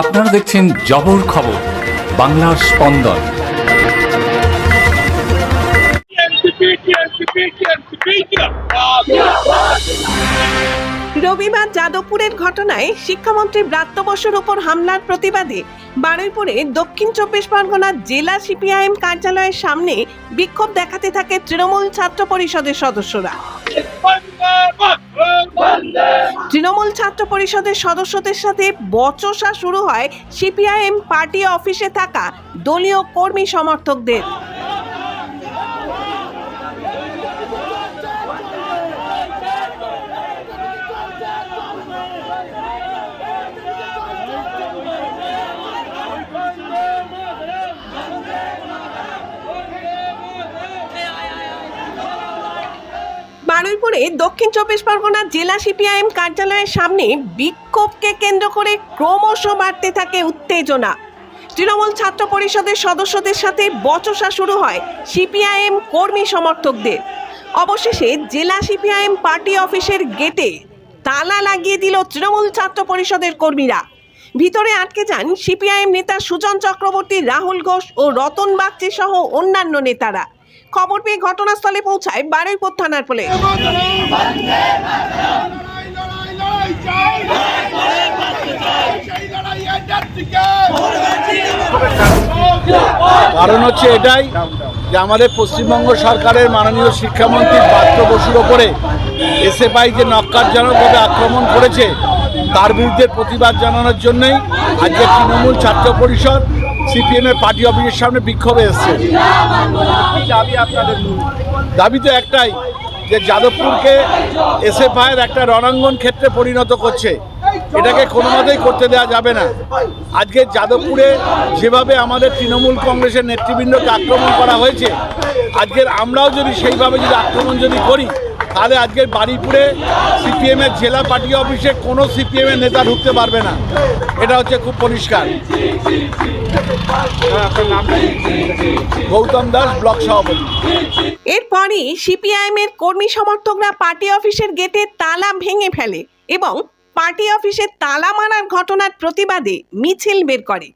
আপনারা দেখছেন জবর খবর, বাংলার স্পন্দন। রবিবার যাদবপুরের ঘটনায় শিক্ষামন্ত্রী ব্রাত্য বসুর উপর হামলার প্রতিবাদে বারুইপুরে দক্ষিণ চব্বিশ পরগনার জেলা সিপিআইএম কার্যালয়ের সামনে বিক্ষোভ দেখাতে থাকে তৃণমূল ছাত্র পরিষদের সদস্যরা। তৃণমূল ছাত্র পরিষদের সদস্যদের সাথে বচসা শুরু হয় সিপিআইএম পার্টি অফিসে থাকা দলীয় কর্মী সমর্থকদের। বারুইপুরে দক্ষিণ চব্বিশ পরগনা জেলা সিপিআইএম কার্যালয়ের সামনে বিক্ষোভকে কেন্দ্র করে ক্রমশ বাড়তে থাকে উত্তেজনা। তৃণমূল ছাত্র পরিষদের সদস্যদের সাথে বচসা শুরু হয় সিপিআইএম কর্মী সমর্থকদের। অবশেষে জেলা সিপিআইএম পার্টি অফিসের গেটে তালা লাগিয়ে দিল তৃণমূল ছাত্র পরিষদের কর্মীরা। ভিতরে আটকে যান সিপিআইএম নেতা সুজন চক্রবর্তী, রাহুল ঘোষ ও রতন বাগচি সহ অন্যান্য নেতারা। খবর পেয়ে ঘটনাস্থলে পৌঁছায় বারুইপুর থানার পুলিশ। কারণ হচ্ছে এটাই যে আমাদের পশ্চিমবঙ্গ সরকারের মাননীয় শিক্ষামন্ত্রী পাত্র বসুর ওপরে এসএফআই যে নক্কারজনকভাবে আক্রমণ করেছে, তার বিরুদ্ধে প্রতিবাদ জানানোর জন্যই আজকে তৃণমূল ছাত্র পরিষদ সিপিএমের পার্টি অফিসের সামনে বিক্ষোভে এসছে। দাবি তো একটাই, যে যাদবপুরকে এসএফআইয়ের একটা রণাঙ্গন ক্ষেত্রে পরিণত করছে। এটাকে কোনো মতেই করতে দেওয়া যাবে না। আজকে যাদবপুরে যেভাবে আমাদের তৃণমূল কংগ্রেসের নেতৃবৃন্দকে আক্রমণ করা হয়েছে, আজকের আমরাও যদি সেইভাবে যদি আক্রমণ যদি করি তাহলে আজকের বাড়িপুরে সিপিএমের জেলা পার্টি অফিসে কোনো সিপিএমের নেতা ঢুকতে পারবে না। এটা হচ্ছে খুব পরিষ্কার। গৌতম দাস, ব্লক সভাপতি। এরপরই সিপিআইএম এর কর্মী সমর্থকরা পার্টি অফিসের গেটে তালা ভেঙে ফেলে এবং পার্টি অফিসে তালা মারার ঘটনার প্রতিবাদে মিছিল বের করে।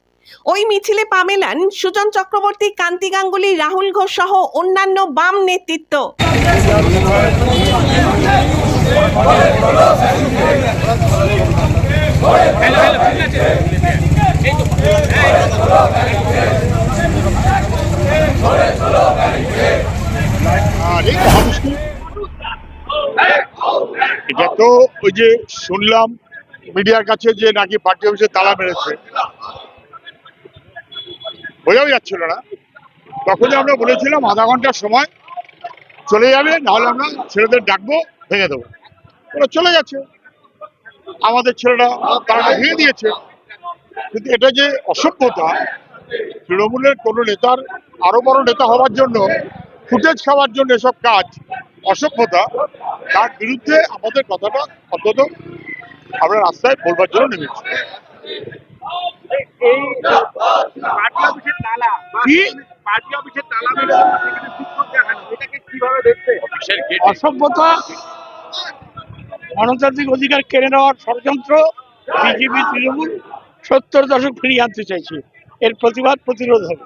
ওই মিছিলে পা মেলান সুজন চক্রবর্তী, কান্তি গাঙ্গুলি, রাহুল ঘোষ সহ অন্যান্য বাম নেতৃত্ব। এটা তো ওই যে শুনলাম মিডিয়ার কাছে যে নাকি পার্টি অফিসে তালা মেরেছে। বোঝাও যাচ্ছিল না। তখনই আমরা বলেছিলাম আধা ঘণ্টার সময় চলে যাবে নাহলে আমরা ছেলেদের ডাকবো ভেঙে দেবো। ওরা চলে গেছে। আমাদের ছেলেরা তারা ভেঙে দিয়েছে। কিন্তু এটা যে অসভ্যতা তৃণমূলের কোনো নেতার আরও বড় নেতা হওয়ার জন্য ফুটেজ খাওয়ার জন্য এসব কাজ অসভ্যতা তার বিরুদ্ধে আমাদের কথাটা অন্তত আমরা রাস্তায় বলবার জন্য নেমেছি। এই পার্টি অফিসের তালা কি? পার্টি অফিসের তালা অসভ্যতা, গণতান্ত্রিক অধিকার কেড়ে নেওয়ার ষড়যন্ত্র বিজেপি, তৃণমূল সত্তর দশক ফিরিয়ে আনতে চাইছে। এর প্রতিবাদ, প্রতিরোধ হবে।